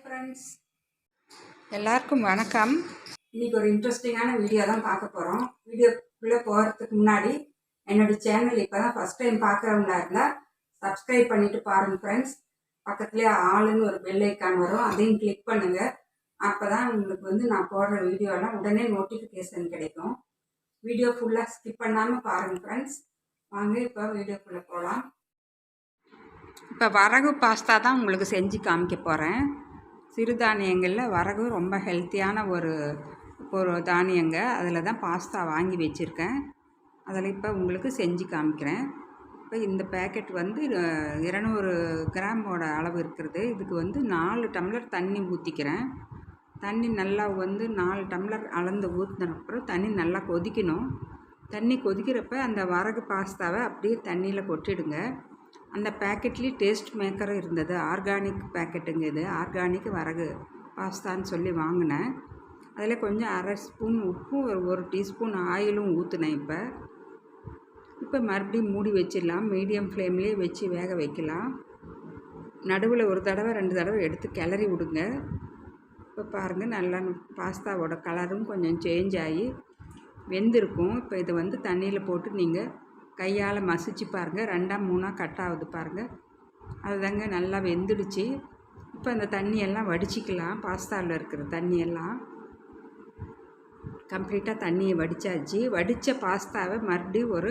Friends எல்லாருக்கும் வணக்கம். இன்னைக்கு ஒரு இன்ட்ரெஸ்டிங்கான வீடியோ தான் பார்க்க போகிறோம் வீடியோக்குள்ளே போகிறதுக்கு முன்னாடி என்னோட சேனல் இப்போ தான் ஃபஸ்ட் டைம் பார்க்குறவங்களா இருந்தால் சப்ஸ்கிரைப் பண்ணிட்டு பாருங்கள் ஃப்ரெண்ட்ஸ் பக்கத்துலேயே ஆளுன்னு ஒரு பெல் ஐக்கான் வரும். அதையும் கிளிக் பண்ணுங்கள் அப்போ தான் உங்களுக்கு வந்து நான் போடுற வீடியோலாம் உடனே நோட்டிஃபிகேஷன் கிடைக்கும். வீடியோ ஃபுல்லாக ஸ்கிப் பண்ணாமல் பாருங்கள் ஃப்ரெண்ட்ஸ் வாங்க இப்போ வீடியோக்குள்ளே போகலாம் இப்போ வரகு பாஸ்தா தான் உங்களுக்கு செஞ்சு காமிக்க போகிறேன் சிறுதானியங்களில் வரகு ரொம்ப ஹெல்த்தியான ஒரு ஒரு தானியங்க. அதில் தான் பாஸ்தா வாங்கி வச்சுருக்கேன். அதில் இப்போ உங்களுக்கு செஞ்சு காமிக்கிறேன். இப்போ இந்த பேக்கெட் வந்து இரநூறு கிராமோட அளவு இருக்கிறது. இதுக்கு வந்து நாலு டம்ளர் தண்ணி ஊற்றிக்கிறேன் தண்ணி நல்லா வந்து நாலு டம்ளர் அளந்து ஊற்றினப்புறம் தண்ணி நல்லா கொதிக்கணும். தண்ணி கொதிக்கிறப்ப அந்த வரகு பாஸ்தாவை அப்படியே தண்ணியில் கொட்டிடுங்க. அந்த பேக்கெட்லேயும் டேஸ்ட் மேக்கரும் இருந்தது. ஆர்கானிக் பேக்கெட்டுங்க இது. ஆர்கானிக் வரகு பாஸ்தான்னு சொல்லி வாங்கினேன். அதில் கொஞ்சம் அரை ஸ்பூன் உப்பும் ஒரு ஒரு டீஸ்பூன் ஆயிலும் ஊற்றுனேன் இப்போ. இப்போ மறுபடியும் மூடி வச்சிடலாம். மீடியம் ஃப்ளேம்லேயே வச்சு வேக வைக்கலாம். நடுவில் ஒரு தடவை ரெண்டு தடவை எடுத்து கிளறி விடுங்க. இப்போ பாருங்கள் நல்லா பாஸ்தாவோட கலரும் கொஞ்சம் சேஞ்ச் ஆகி வெந்திருக்கும். இப்போ இதை வந்து தண்ணியில் போட்டு நீங்கள் கையால் மசிச்சு பாருங்கள் ரெண்டாக மூணாக கட் ஆகுது பாருங்கள் அதுதாங்க நல்லா வெந்துடுச்சு. இப்போ அந்த தண்ணியெல்லாம் வடிச்சிக்கலாம். பாஸ்தாவில் இருக்கிற தண்ணியெல்லாம். கம்ப்ளீட்டாக தண்ணியை வடித்தாச்சு வடித்த பாஸ்தாவை மறுபடியும் ஒரு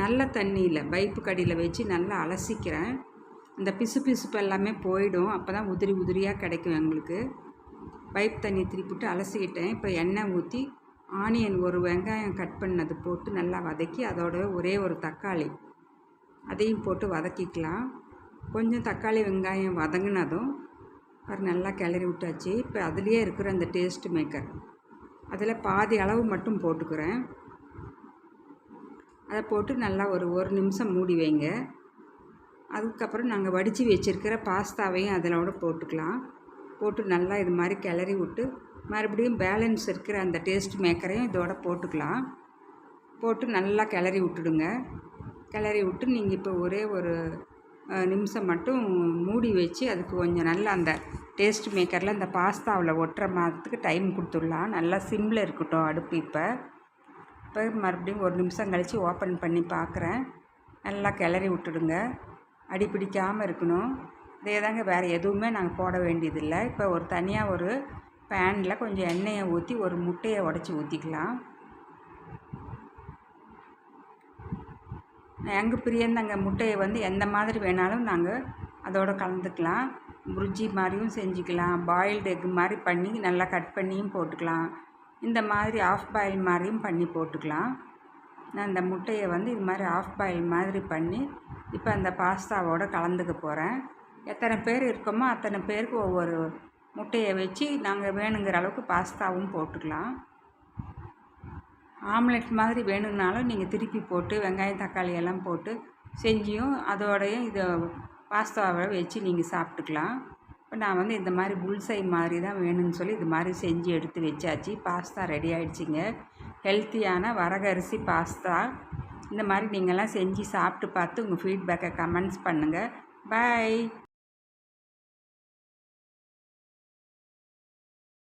நல்ல தண்ணியில் பைப்பு கடியில் வச்சு நல்லா அலசிக்கிறேன். அந்த பிசு பிசுப்பு எல்லாமே போயிடும். அப்போ தான் உதிரி உதிரியாக கிடைக்கும் எங்களுக்கு. பைப் தண்ணி திருப்பிட்டு அலசிக்கிட்டேன். இப்போ எண்ணெய் ஊற்றி ஆனியன் ஒரு வெங்காயம் கட் பண்ணது போட்டு நல்லா வதக்கி அதோட ஒரே ஒரு தக்காளி. அதையும் போட்டு வதக்கிக்கலாம். கொஞ்சம் தக்காளி வெங்காயம் வதங்கினதும் அது நல்லா கிளறி விட்டாச்சு. இப்போ அதுலேயே இருக்கிற அந்த டேஸ்ட் மேக்கர் அதில் பாதி அளவு மட்டும் போட்டுக்கிறேன். அதை போட்டு நல்லா ஒரு ஒரு நிமிஷம் மூடி வைங்க. அதுக்கப்புறம் நாங்கள் வடித்து வச்சுருக்கிற பாஸ்தாவையும் அதிலோட போட்டுக்கலாம். போட்டு நல்லா இது மாதிரி கிளறி விட்டு மறுபடியும் பேலன்ஸ் இருக்கிற அந்த டேஸ்ட் மேக்கரையும் இதோட போட்டுக்கலாம். போட்டு நல்லா கிளறி விட்டுடுங்க. கிளறி விட்டு நீங்கள் இப்போ ஒரே ஒரு நிமிஷம் மட்டும் மூடி வச்சு அதுக்கு கொஞ்சம் நல்லா அந்த டேஸ்ட் மேக்கரில் அந்த பாஸ்தாவில் ஒட்டுற மாதத்துக்கு டைம் கொடுத்துடலாம். நல்லா சிம்மில் இருக்கட்டும் அடுப்பு இப்போ. இப்போ மறுபடியும் ஒரு நிமிஷம் கழித்து ஓப்பன் பண்ணி பார்க்குறேன் நல்லா கிளறி விட்டுடுங்க. அடி பிடிக்காமல் இருக்கணும். இதே தாங்க வேறு எதுவுமே நாங்கள் போட வேண்டியதில்லை. இப்போ ஒரு தனியாக ஒரு பேனில் கொஞ்சம் எண்ணெயை ஊற்றி ஒரு முட்டையை உடச்சி ஊற்றிக்கலாம். எங்கள் பிரியந்தாங்க முட்டையை வந்து எந்த மாதிரி வேணாலும் நாங்கள் அதோட கலந்துக்கலாம். புர்ஜி மாதிரியும் செஞ்சுக்கலாம். பாயில்டு எக் மாதிரி பண்ணி நல்லா கட் பண்ணியும் போட்டுக்கலாம். இந்த மாதிரி ஆஃப் பாயில் மாதிரியும் பண்ணி போட்டுக்கலாம். நான் இந்த முட்டையை வந்து இது மாதிரி ஆஃப் பாயில் மாதிரி பண்ணி இப்போ அந்த பாஸ்தாவோடு கலந்துக்க போகிறேன். எத்தனை பேர் இருக்கோமோ அத்தனை பேருக்கு ஒவ்வொரு முட்டையை வச்சு நாங்கள் வேணுங்கிற அளவுக்கு பாஸ்தாவும் போட்டுக்கலாம். ஆம்லெட் மாதிரி வேணும்னாலும் நீங்கள் திருப்பி போட்டு வெங்காயம் தக்காளி எல்லாம் போட்டு செஞ்சியும் அதோடையும் இதை பாஸ்தாவை வச்சு நீங்கள் சாப்பிட்டுக்கலாம். இப்போ நான் வந்து இந்த மாதிரி புல்சை மாதிரி தான் வேணும்னு சொல்லி இது மாதிரி செஞ்சு எடுத்து வச்சாச்சு. பாஸ்தா ரெடி ஆகிடுச்சிங்க ஹெல்த்தியான வரகரிசி பாஸ்தா. இந்த மாதிரி நீங்கள்லாம் செஞ்சு சாப்பிட்டு பார்த்து உங்கள் ஃபீட்பேக்கை கமெண்ட்ஸ் பண்ணுங்கள் பாய்.